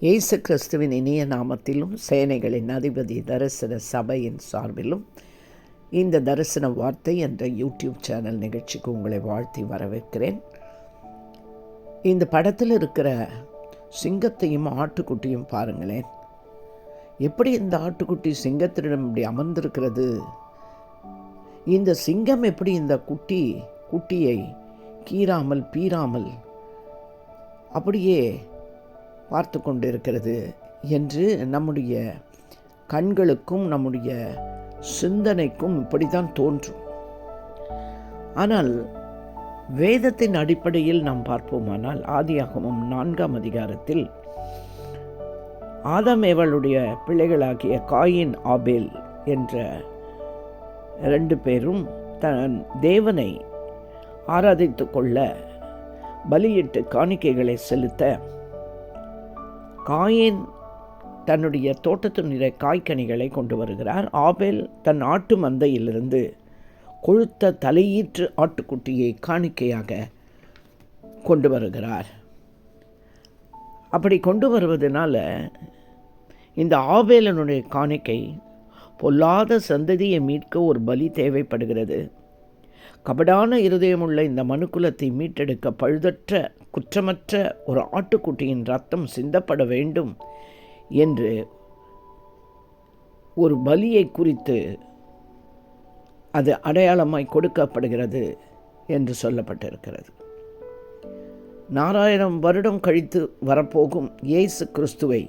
இயேசு கிறிஸ்துவின் இனிய நாமத்திலும் சேனைகளின் அதிபதி தரிசன சபையின் சார்பிலும் இந்த தரிசன வார்த்தை என்ற யூடியூப் சேனல் நிகழ்ச்சிக்கு உங்களை வாழ்த்தி வரவேற்கிறேன். இந்த படத்தில் இருக்கிற சிங்கத்தையும் ஆட்டுக்குட்டியும் பாருங்களேன். எப்படி இந்த ஆட்டுக்குட்டி சிங்கத்திடம் இப்படி அமர்ந்திருக்கிறது? இந்த சிங்கம் எப்படி இந்த குட்டி குட்டியை கீறாமல் பீறாமல் அப்படியே பார்த்து கொண்டிருக்கிறது என்று நம்முடைய கண்களுக்கும் நம்முடைய சிந்தனைக்கும் இப்படித்தான் தோன்றும். ஆனால் வேதத்தின் அடிப்படையில் நாம் பார்ப்போமானால் ஆதியாகமம் நான்காம் அதிகாரத்தில் ஆதமேவளுடைய பிள்ளைகளாகிய காயின் ஆபேல் என்ற ரெண்டு பேரும் தன் தேவனை ஆராதித்து கொள்ள பலியிட்டு காணிக்கைகளை செலுத்த காயின் தன்னுடைய தோட்டத்தினுடைய காய்கனிகளை கொண்டு வருகிறார். ஆபேல் தன் ஆட்டு மந்தையிலிருந்து கொழுத்த தலையீற்று ஆட்டுக்குட்டியை காணிக்கையாக கொண்டு வருகிறார். அப்படி கொண்டு வருவதனால இந்த ஆபேலனுடைய காணிக்கை பொல்லாத சந்ததியை மீட்க ஒரு பலி தேவைப்படுகிறது. கபடான இருதயமுள்ள இந்த மனுக்குலத்தை மீட்டெடுக்க பழுதற்ற குற்றமற்ற ஒரு ஆட்டுக்குட்டியின் ரத்தம் சிந்தப்பட வேண்டும் என்று ஒரு பலியை குறித்து அது அடையாளமாய் கொடுக்கப்படுகிறது என்று சொல்லப்பட்டிருக்கிறது. நாலாயிரம் வருடம் கழித்து வரப்போகும் இயேசு கிறிஸ்துவை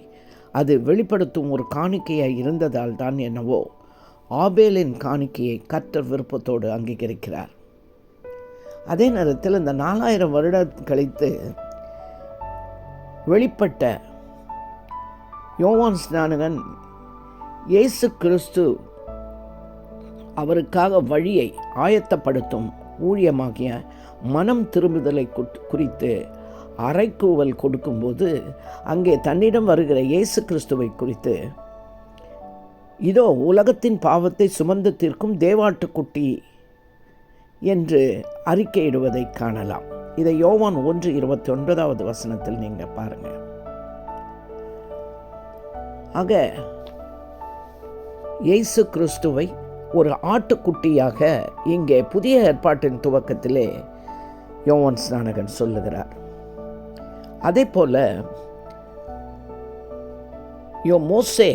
அது வெளிப்படுத்தும் ஒரு காணிக்கையாக இருந்ததால் தான் என்னவோ ஆபேலின் காணிக்கையை கர்த்தர் விருப்பத்தோடு அங்கீகரிக்கிறார். அதே நேரத்தில் இந்த நாலாயிரம் வருடம் கழித்து வெளிப்பட்ட யோவான் ஸ்நானகன் இயேசு கிறிஸ்து அவருக்காக வழியை ஆயத்தப்படுத்தும் ஊழியமாகிய மனம் திரும்புதலை குறித்து அரைக்கூவல் கொடுக்கும்போது அங்கே தன்னிடம் வருகிற இயேசு கிறிஸ்துவை குறித்து இதோ உலகத்தின் பாவத்தை சுமந்து தீர்க்கும் தேவாட்டுக்குட்டி என்று அறிக்கையிடுவதை காணலாம். இதை யோவான் ஒன்று இருபத்தி ஒன்பதாவது வசனத்தில் நீங்கள் பாருங்கள் ஆக இயேசு கிறிஸ்துவை ஒரு ஆட்டுக்குட்டியாக இங்கே புதிய ஏற்பாட்டின் துவக்கத்திலே யோவான் ஸ்நானகன் சொல்லுகிறார். அதே போல யோ மோசே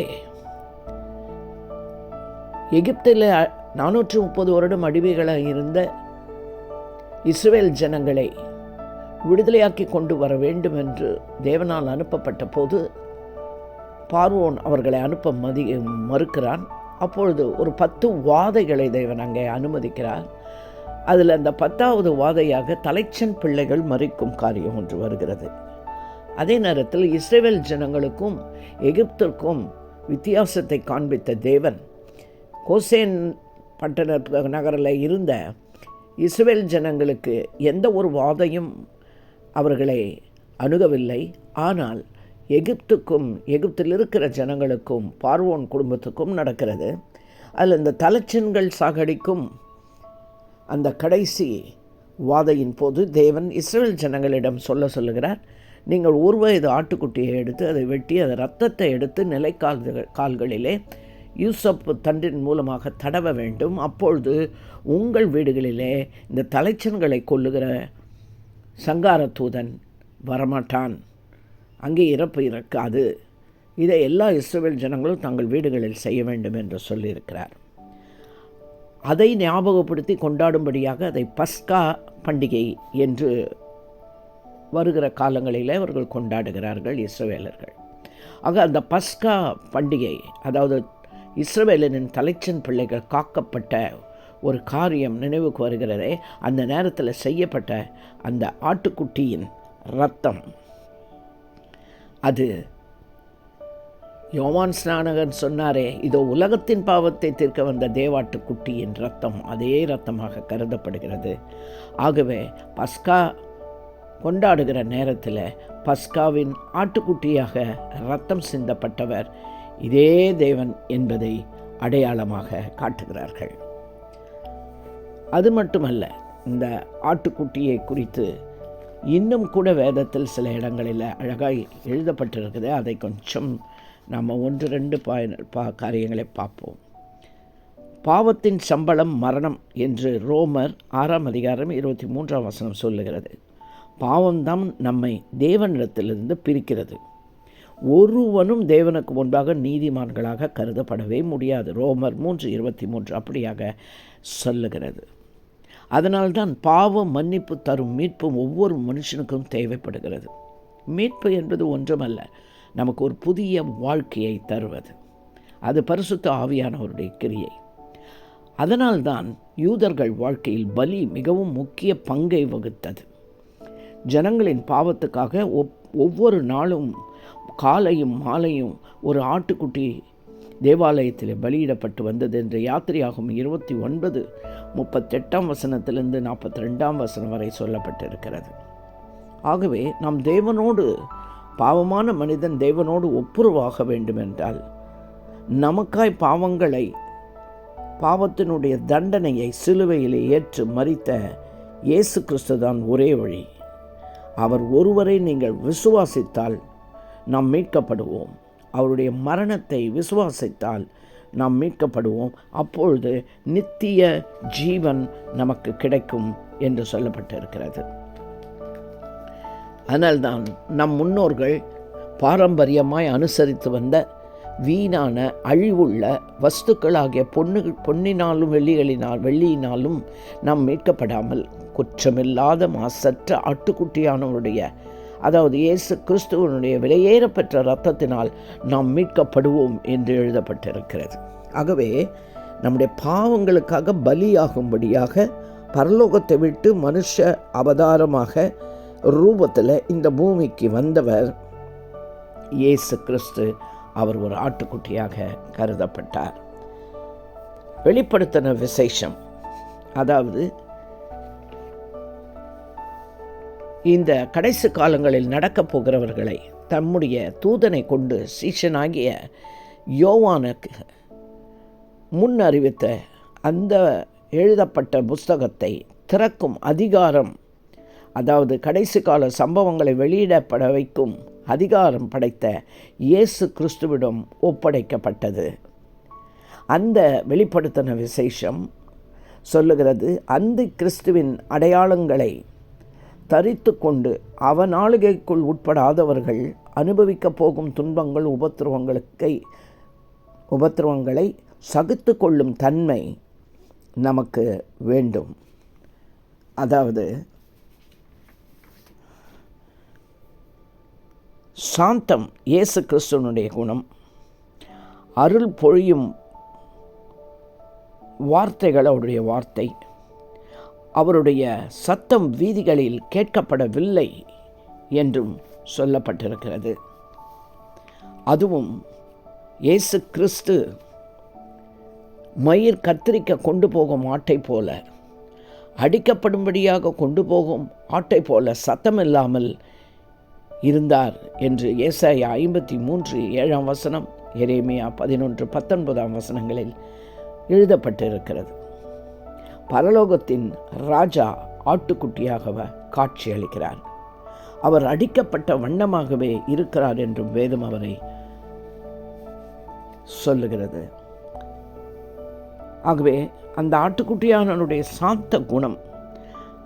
எகிப்தில் நானூற்று முப்பது வருடம் அடிமைகளாக இருந்த இஸ்ரேல் ஜனங்களை விடுதலையாக்கி கொண்டு வர வேண்டும் என்று தேவனால் அனுப்பப்பட்ட போது பார்வோன் அவர்களை அனுப்ப மதி மறுக்கிறான். அப்பொழுது ஒரு பத்து வாதைகளை தேவன் அங்கே அனுமதிக்கிறார். அதில் அந்த பத்தாவது வாதையாக தலைச்சன் பிள்ளைகள் மறிக்கும் காரியம் ஒன்று வருகிறது. அதே நேரத்தில் இஸ்ரேல் ஜனங்களுக்கும் எகிப்திற்கும் வித்தியாசத்தை காண்பித்த தேவன் கோசேன் பட்டண நகரில் இருந்த இஸ்ரேல் ஜனங்களுக்கு எந்த ஒரு வாதையும் அவர்களை அணுகவில்லை. ஆனால் எகிப்துக்கும் எகிப்தில் இருக்கிற ஜனங்களுக்கும் பார்வோன் குடும்பத்துக்கும் நடக்கிறது. அதில் இந்த தலைச்சன்கள் சாகடிக்கும் அந்த கடைசி வாதையின் போது தேவன் இஸ்ரேல் ஜனங்களிடம் சொல்ல சொல்லுகிறார் நீங்கள் ஒரு வயது ஆட்டுக்குட்டியை எடுத்து அதை வெட்டி அதை ரத்தத்தை எடுத்து நிலைக்கால் கால்களிலே யூசப் தண்டின் மூலமாக தடவ வேண்டும். அப்பொழுது உங்கள் வீடுகளிலே இந்த தலைச்சன்களை கொல்லுகிற சங்கார தூதன் வரமாட்டான். அங்கே இறப்பு இறக்காது. இதை எல்லா இஸ்ரேல் ஜனங்களும் தங்கள் வீடுகளில் செய்ய வேண்டும் என்று சொல்லியிருக்கிறார். அதை ஞாபகப்படுத்தி கொண்டாடும்படியாக அதை பஸ்கா பண்டிகை என்று வருகிற காலங்களில் அவர்கள் கொண்டாடுகிறார்கள் இஸ்ரவேலர்கள். ஆக அந்த பஸ்கா பண்டிகை அதாவது இஸ்ரவேலனின் தலைச்சன் பிள்ளைகள் காக்கப்பட்ட ஒரு காரியம் நினைவுக்கு வருகிறதே. அந்த நேரத்தில் செய்யப்பட்ட அந்த ஆட்டுக்குட்டியின் ரத்தம். அது யோவான் ஸ்நானகன் சொன்னாரே இதோ உலகத்தின் பாவத்தை தீர்க்க வந்த தேவாட்டுக்குட்டியின் ரத்தம் அதே ரத்தமாக கருதப்படுகிறது. ஆகவே பஸ்கா கொண்டாடுகிற நேரத்தில் பஸ்காவின் ஆட்டுக்குட்டியாக ரத்தம் சிந்தப்பட்டவர் இதே தேவன் என்பதை அடையாளமாக காட்டுகிறார்கள். அது மட்டுமல்ல இந்த ஆட்டுக்குட்டியை குறித்து இன்னும் கூட வேதத்தில் சில இடங்களில் அழகாய் எழுதப்பட்டிருக்குது. அதை கொஞ்சம் நாம் ஒன்று ரெண்டு பா பா காரியங்களை பார்ப்போம். பாவத்தின் சம்பளம் மரணம் என்று ரோமர் ஆறாம் அதிகாரம் இருபத்தி மூன்றாம் வசனம் சொல்லுகிறது. பாவம்தான் நம்மை தேவனிடத்திலிருந்து பிரிக்கிறது. ஒருவனும் தேவனுக்கு முன்பாக நீதிமான்களாக கருதப்படவே முடியாது. ரோமர் மூன்று இருபத்தி மூன்று அப்படியாக சொல்லுகிறது. அதனால்தான் பாவம் மன்னிப்பு தரும் மீட்பும் ஒவ்வொரு மனுஷனுக்கும் தேவைப்படுகிறது. மீட்பு என்பது ஒன்றுமல்ல நமக்கு ஒரு புதிய வாழ்க்கையை தருவது. அது பரிசுத்த ஆவியானவருடைய கிரியை. அதனால்தான் யூதர்கள் வாழ்க்கையில் பலி மிகவும் முக்கிய பங்கை வகுத்தது. ஜனங்களின் பாவத்துக்காக ஒவ்வொரு நாளும் காலையும் மாலையும் ஒரு ஆட்டுக்குட்டி தேவாலயத்தில் பலியிடப்பட்டு வந்தது என்ற யாத்திரையாகும் இருபத்தி ஒன்பது முப்பத்தெட்டாம் வசனத்திலிருந்து நாற்பத்தி ரெண்டாம் வசனம் வரை சொல்லப்பட்டிருக்கிறது. ஆகவே நாம் தேவனோடு பாவமான மனிதன் தேவனோடு ஒப்புரவாக வேண்டுமென்றால் நமக்காய் பாவங்களை பாவத்தினுடைய தண்டனையை சிலுவையிலே ஏற்று மறித்த இயேசு கிறிஸ்து தான் ஒரே வழி. அவர் ஒருவரை நீங்கள் விசுவாசித்தால் நாம் மீட்கப்படுவோம். அவருடைய மரணத்தை விசுவாசித்தால் நாம் மீட்கப்படுவோம். அப்பொழுது நித்திய ஜீவன் நமக்கு கிடைக்கும் என்று சொல்லப்பட்டிருக்கிறது. அதனால்தான் நம் முன்னோர்கள் பாரம்பரியமாய் அனுசரித்து வந்த வீணான அழிவுள்ள வஸ்துக்களாகிய பொண்ணு பொன்னினாலும் வெள்ளிகளினால் வெள்ளியினாலும் நாம் மீட்கப்படாமல் குற்றமில்லாத மாசற்ற ஆட்டுக்குட்டியானவருடைய அதாவது இயேசு கிறிஸ்துவனுடைய விலையேறப்பெற்ற ரத்தத்தினால் நாம் மீட்கப்படுவோம் என்று எழுதப்பட்டிருக்கிறது. ஆகவே நம்முடைய பாவங்களுக்காக பலியாகும்படியாக பரலோகத்தை விட்டு மனுஷ அவதாரமாக ரூபத்தில் இந்த பூமிக்கு வந்தவர் இயேசு கிறிஸ்து அவர் ஒரு ஆட்டுக்குட்டியாக கருதப்பட்டார். வெளிப்படுத்தின விசேஷம் அதாவது இந்த கடைசி காலங்களில் நடக்கப் போகிறவர்களை தம்முடைய தூதனை கொண்டு சீஷனாகிய யோவானுக்கு முன் அறிவித்த அந்த எழுதப்பட்ட புஸ்தகத்தை திறக்கும் அதிகாரம் அதாவது கடைசி கால சம்பவங்களை வெளியிடப்பட வைக்கும் அதிகாரம் படைத்த இயேசு கிறிஸ்துவிடம் ஒப்படைக்கப்பட்டது. அந்த வெளிப்படுத்தின விசேஷம் சொல்லுகிறது அந்த கிறிஸ்துவின் அடையாளங்களை தரித்து கொண்டு அவநாளிகைக்குள் உட்படாதவர்கள் அனுபவிக்கப் போகும் துன்பங்கள் உபத்திரவங்களுக்கை உபத்திரவங்களை சகித்து கொள்ளும் தன்மை நமக்கு வேண்டும். அதாவது சாந்தம் இயேசு கிறிஸ்துவனுடைய குணம். அருள் பொழியும் வார்த்தைகள் அவருடைய வார்த்தை. அவருடைய சத்தம் வீதிகளில் கேட்கப்படவில்லை என்றும் சொல்லப்பட்டிருக்கிறது. அதுவும் இயேசு கிறிஸ்து மயிர் கத்திரிக்க கொண்டு போகும் ஆட்டை போல அடிக்கப்படும்படியாக கொண்டு போகும் ஆட்டை போல சத்தம் இல்லாமல் இருந்தார் என்று ஏசாய ஐம்பத்தி மூன்று ஏழாம் வசனம் எரேமியா பதினொன்று பத்தொன்பதாம் வசனங்களில் எழுதப்பட்டிருக்கிறது. பரலோகத்தின் ராஜா ஆட்டுக்குட்டியாக காட்சியளிக்கிறார். அவர் அடிக்கப்பட்ட வண்ணமாகவே இருக்கிறார் என்றும் வேதம் அவரை சொல்லுகிறது. ஆகவே அந்த ஆட்டுக்குட்டியானனுடைய சாந்த குணம்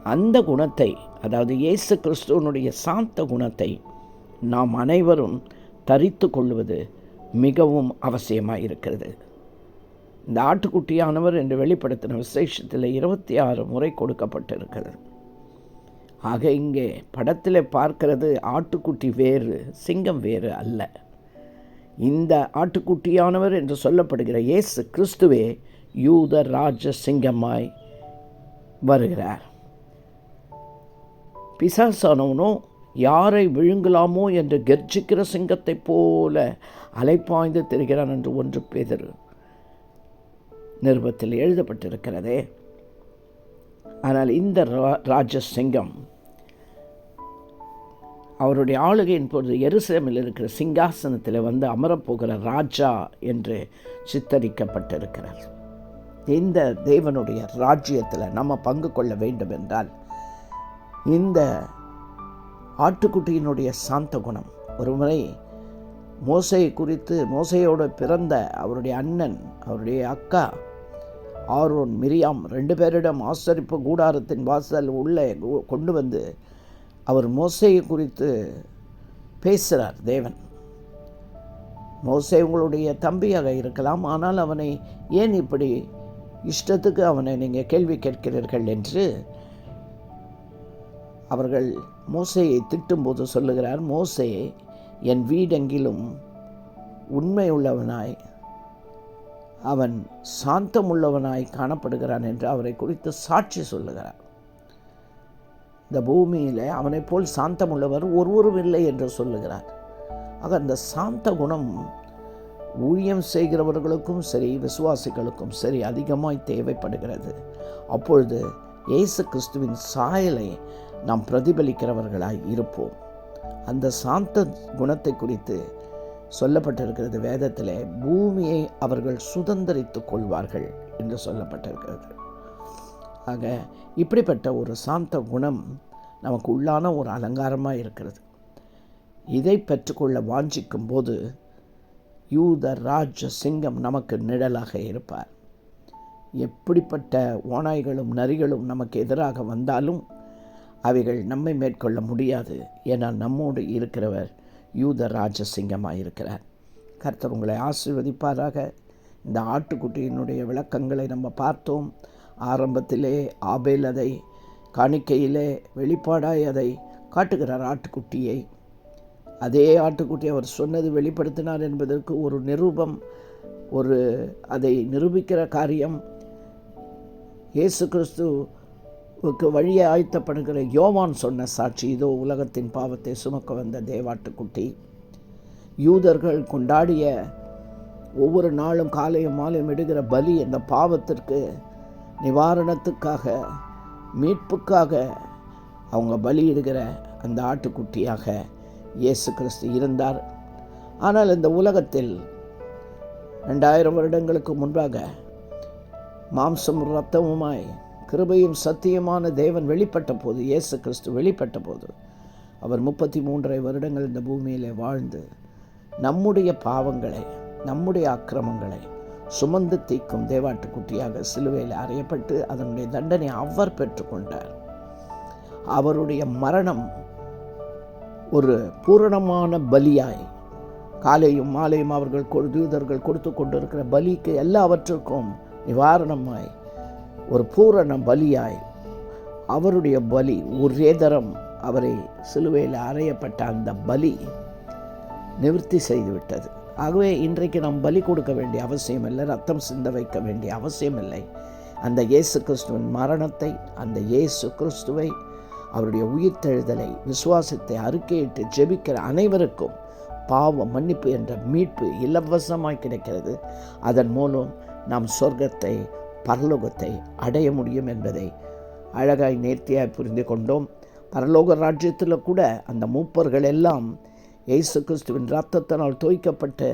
அந்த குணத்தை அதாவது இயேசு கிறிஸ்துவனுடைய சாந்த குணத்தை நாம் அனைவரும் தரித்து கொள்வது மிகவும் அவசியமாக இருக்கிறது இந்த ஆட்டுக்குட்டியானவர் என்று வெளிப்படுத்தின விசேஷத்தில் இருபத்தி ஆறு முறை கொடுக்கப்பட்டிருக்கிறது. ஆக இங்கே படத்தில் பார்க்கிறது ஆட்டுக்குட்டி வேறு சிங்கம் வேறு அல்ல. இந்த ஆட்டுக்குட்டியானவர் என்று சொல்லப்படுகிற இயேசு கிறிஸ்துவே யூத ராஜ சிங்கமாய் வருகிறார். பிசாசானவனோ யாரை விழுங்கலாமோ என்று கர்ஜிக்கிற சிங்கத்தைப் போல அலைப்பாய்ந்து திரிகிறான் என்று ஒன்று பேதர். நிருபத்தில் எழுதப்பட்டிருக்கிறதே. ஆனால் இந்த ராஜசிங்கம் அவருடைய ஆளுகையின் பொழுது எருசலேமில் இருக்கிற சிங்காசனத்தில் வந்து அமரப்போகிற ராஜா என்று சித்தரிக்கப்பட்டிருக்கிறார். இந்த தேவனுடைய ராஜ்யத்தில் நம்ம பங்கு கொள்ள வேண்டும் என்றால் இந்த ஆட்டுக்குட்டியினுடைய சாந்த குணம். ஒரு முறை மோசையை குறித்து மோசையோடு பிறந்த அவருடைய அண்ணன் அவருடைய அக்கா ஆரோன் மிரியாம் ரெண்டு பேரிடம் ஆசரிப்பு கூடாரத்தின் வாசல் உள்ளே கொ- கொண்டு வந்து அவர் மோசையை குறித்து பேசுகிறார் தேவன். மோசே உங்களுடைய தம்பியாக இருக்கலாம் ஆனால் அவனை ஏன் இப்படி இஷ்டத்துக்கு அவனை நீங்கள் கேள்வி கேட்கிறீர்கள் என்று அவர்கள் மோசையை திட்டும்போது சொல்லுகிறார். மோசே என் வீடெங்கிலும் உண்மை உள்ளவனாய் அவன் சாந்தமுள்ளவனாய் காணப்படுகிறான் என்று அவரை குறித்து சாட்சி சொல்லுகிறார் இந்த பூமியில் அவனைப் போல் சாந்தமுள்ளவர் ஒருவரும் இல்லை என்று சொல்லுகிறார். ஆக அந்த சாந்த குணம் ஊழியம் செய்கிறவர்களுக்கும் சரி விசுவாசிகளுக்கும் சரி அதிகமாய் தேவைப்படுகிறது. அப்பொழுது இயேசு கிறிஸ்துவின் சாயலை நாம் பிரதிபலிக்கிறவர்களாய் இருப்போம். அந்த சாந்த குணத்தை குறித்து சொல்லப்பட்டிருக்கிறது வேதத்திலே பூமியை அவர்கள் சுதந்திரித்து கொள்வார்கள் என்று சொல்லப்பட்டிருக்கிறது. ஆக இப்படிப்பட்ட ஒரு சாந்த குணம் நமக்கு உள்ளான ஒரு அலங்காரமாக இருக்கிறது. இதை பெற்றுக்கொள்ள வாஞ்சிக்கும் போது யூத ராஜ சிங்கம் நமக்கு நிழலாக இருப்பார். எப்படிப்பட்ட ஓநாய்களும் நரிகளும் நமக்கு எதிராக வந்தாலும் அவைகள் நம்மை மேற்கொள்ள முடியாது. ஏன்னா நம்மோடு இருக்கிறவர் யூத ராஜசிங்கமாக இருக்கிறார் கர்த்தர் உங்களை ஆசிர்வதிப்பாராக. இந்த ஆட்டுக்குட்டியினுடைய விளக்கங்களை நம்ம பார்த்தோம். ஆரம்பத்திலே ஆபேல் அதை காணிக்கையிலே வெளிப்பாடாய் அதை காட்டுகிறார் ஆட்டுக்குட்டியை. அதே ஆட்டுக்குட்டி அவர் சொன்னது வெளிப்படுத்தினார் என்பதற்கு ஒரு நிரூபம் ஒரு அதை நிரூபிக்கிற காரியம். இயேசு கிறிஸ்து வழியை ஆயத்தப்படுகிற யோவான் சொன்ன சாட்சி இதோ உலகத்தின் பாவத்தை சுமக்க வந்த தேவாட்டுக்குட்டி. யூதர்கள் கொண்டாடிய ஒவ்வொரு நாளும் காலையும் மாலையும் இடுகிற பலி அந்த பாவத்திற்கு நிவாரணத்துக்காக மீட்புக்காக அவங்க பலியிடுகிற அந்த ஆட்டுக்குட்டியாக இயேசு கிறிஸ்து இருந்தார். ஆனால் இந்த உலகத்தில் ரெண்டாயிரம் வருடங்களுக்கு முன்பாக மாம்சம் ரத்தமுமாய் கிருபையும் சத்தியமான தேவன் வெளிப்பட்ட போது இயேசு கிறிஸ்து வெளிப்பட்ட போது அவர் முப்பத்தி மூன்றரை வருடங்கள் இந்த பூமியிலே வாழ்ந்து நம்முடைய பாவங்களை நம்முடைய அக்கிரமங்களை சுமந்து தீக்கும் தேவாட்டுக்குட்டியாக சிலுவையில் அறையப்பட்டு அதனுடைய தண்டனை அவர் பெற்றுக்கொண்டார். அவருடைய மரணம் ஒரு பூரணமான பலியாய் காலையும் மாலையும் அவர்கள் கொடு- தூதர்கள் கொடுத்து கொண்டிருக்கிற பலிக்கு எல்லாவற்றுக்கும் நிவாரணமாய் ஒரு பூரண பலியாய் அவருடைய பலி ஒரே தரம் அவரை சிலுவையில் அறையப்பட்ட அந்த பலி நிவர்த்தி செய்துவிட்டது. ஆகவே இன்றைக்கு நாம் பலி கொடுக்க வேண்டிய அவசியம் இல்லை ரத்தம் சிந்த வைக்க வேண்டிய அவசியம் இல்லை. அந்த இயேசு கிறிஸ்துவின் மரணத்தை அந்த இயேசு கிறிஸ்துவை அவருடைய உயிர்த்தெழுதலை விசுவாசத்தை அறிக்கையிட்டு ஜெபிக்கிற அனைவருக்கும் பாவ மன்னிப்பு என்ற மீட்பு இலவசமாய் கிடைக்கிறது. அதன் மூலம் நாம் சொர்க்கத்தை பரலோகத்தை அடைய முடியும் என்பதை அழகாய் நேர்த்தியாய் புரிந்து கொண்டோம். பரலோக ராஜ்யத்தில் கூட அந்த மூப்பர்கள் எல்லாம் இயேசு கிறிஸ்துவின் ரத்தத்தினால் தோய்க்கப்பட்டு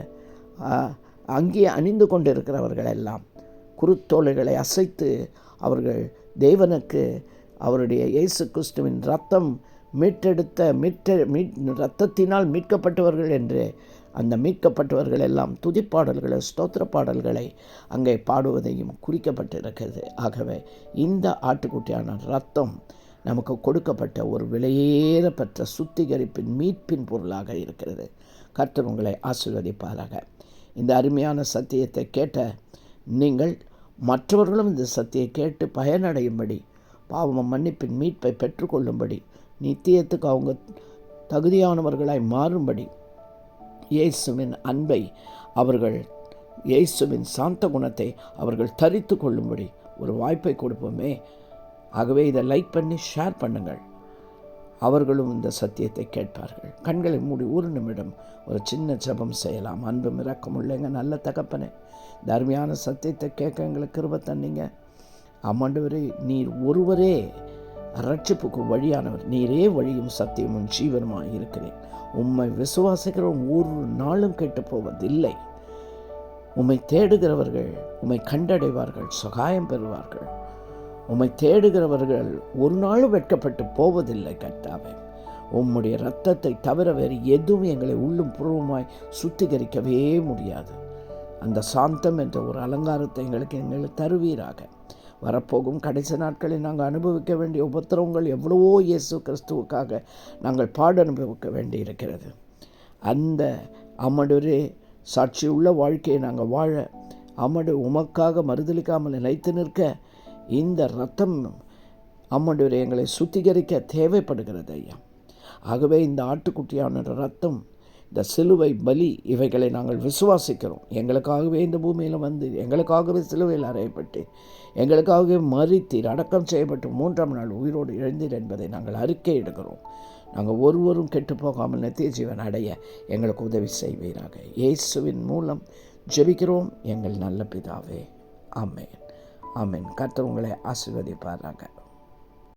அங்கே அணிந்து கொண்டிருக்கிறவர்கள் எல்லாம் குருத்தோலைகளை அசைத்து அவர்கள் தேவனுக்கு அவருடைய இயேசு கிறிஸ்துவின் ரத்தம் மீட்டெடுத்த மீட்ட மீட் ரத்தத்தினால் மீட்கப்பட்டவர்கள் என்று அந்த மீட்கப்பட்டவர்கள் எல்லாம் துதிப்பாடல்களை ஸ்தோத்திர பாடல்களை அங்கே பாடுவதையும் குறிக்கப்பட்டிருக்கிறது. ஆகவே இந்த ஆட்டுக்குட்டியான ரத்தம் நமக்கு கொடுக்கப்பட்ட ஒரு விலையேறப்பட்ட சுத்திகரிப்பின் மீட்பின் பொருளாக இருக்கிறது. கர்த்தர் உங்களை ஆசீர்வதிப்பாராக. இந்த அருமையான சத்தியத்தை கேட்ட நீங்கள் மற்றவர்களும் இந்த சத்தியை கேட்டு பயனடையும்படி பாவம் மன்னிப்பின் மீட்பை பெற்றுக்கொள்ளும்படி நித்தியத்துக்கு அவங்க தகுதியானவர்களாய் மாறும்படி இயேசுவின் அன்பை அவர்கள் இயேசுவின் சாந்த குணத்தை அவர்கள் தரித்து கொள்ளும்படி ஒரு வாய்ப்பை கொடுப்போமே. ஆகவே இதை லைக் பண்ணி ஷேர் பண்ணுங்கள். அவர்களும் இந்த சத்தியத்தை கேட்பார்கள். கண்களை மூடி ஒரு நிமிடம் ஒரு சின்ன ஜெபம் செய்யலாம். அன்பும் இரக்கம் உள்ளங்க நல்ல தகப்பனே இந்த அருமையான சத்தியத்தை கேட்க எங்களுக்கு கிருப தந்தீங்க. அம்மாண்டவரே நீர் ஒருவரே ரட்சிப்புக்கு வழியானவர். நீரே வழியும் சத்தியமும் ஜீவனமாக இருக்கிறேன் உம்மை விசுவாசிக்கிறவன் ஒரு நாளும் கெட்டு போவதில்லை உம்மை தேடுகிறவர்கள் உம்மை கண்டடைவார்கள் சகாயம் பெறுவார்கள். உம்மை தேடுகிறவர்கள் ஒரு நாளும் வெட்கப்பட்டு போவதில்லை கர்த்தாவே. உம்முடைய ரத்தத்தை தவிர வேறு எதுவும் எங்களை உள்ளும் புறவுமாய் சுத்திகரிக்கவே முடியாது. அந்த சாந்தம் என்ற ஒரு அலங்காரத்தை எங்களுக்கு எங்களை தருவீராக. வரப்போகும் கடைசி நாட்களில் நாங்கள் அனுபவிக்க வேண்டிய உபத்திரவங்கள் எவ்வளவோ இயேசு கிறிஸ்துவுக்காக நாங்கள் பாடு அனுபவிக்க வேண்டி இருக்கிறது அந்த அமடுரே சாட்சியுள்ள வாழ்க்கையை நாங்கள் வாழ அமடு உமக்காக மறுதளிக்காமல் நிலைத்து நிற்க இந்த ரத்தம் அம்மடுரை எங்களை சுத்திகரிக்க தேவைப்படுகிறது ஐயா. ஆகவே இந்த ஆட்டுக்குட்டியான ரத்தம் இந்த சிலுவை பலி இவைகளை நாங்கள் விசுவாசிக்கிறோம். எங்களுக்காகவே இந்த பூமியில் வந்து எங்களுக்காகவே சிலுவையில் அறையப்பட்டு எங்களுக்காகவே மறித்தீர் அடக்கம் செய்யப்பட்டு மூன்றாம் நாள் உயிரோடு எழுந்தீர் என்பதை நாங்கள் அறிக்கை எடுக்கிறோம். நாங்கள் ஒருவரும் கெட்டு போகாமல் நித்திய ஜீவன் அடைய எங்களுக்கு உதவி செய்வீராக. இயேசுவின் மூலம் ஜெபிக்கிறோம். எங்கள் நல்ல பிதாவே ஆமேன். ஆமேன். கர்த்தர் உங்களை